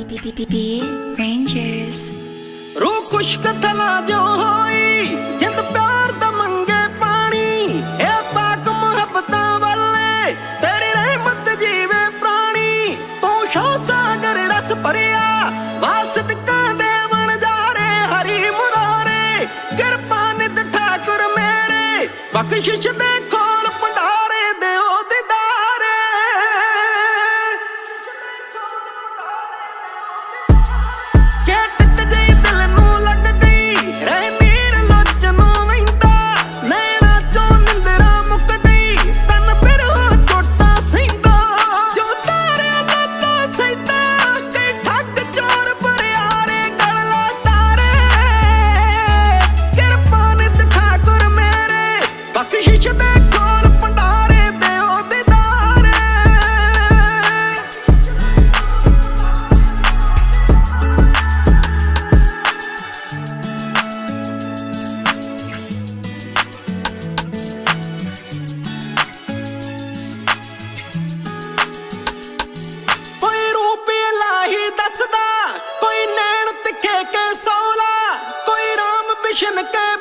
BBBB Rangers. ਰੂਹ ਖੁਸ਼ਕ ਥਲਾ ਜੋ ਹੋਈ, ਜਿੰਦ ਪਿਆਰ ਦਾ ਮੰਗੇ ਪਾਣੀ। ਇਹ ਪਾਕ ਮੁਹੱਬਤਾਂ ਵਾਲੇ ਤੇਰੀ ਰਹਿਮਤ ਜੀਵੇ ਪ੍ਰਾਣੀ। ਤੂੰ ਸ਼ੋ ਸਾਗਰ ਰਸ ਭਰਿਆ ਵਾਸਤ ਕਾਂ ਜਾ ਜਾਰੇ ਹਰੀ ਮੁਰਾਰੇ। ਕਿਰਪਾ ਨਿਤ ਠਾਕੁਰ ਮੇਰੇ, ਬਖਸ਼ਿਸ਼ ਦੇ ਬਿਸ਼ਨ ਕੇ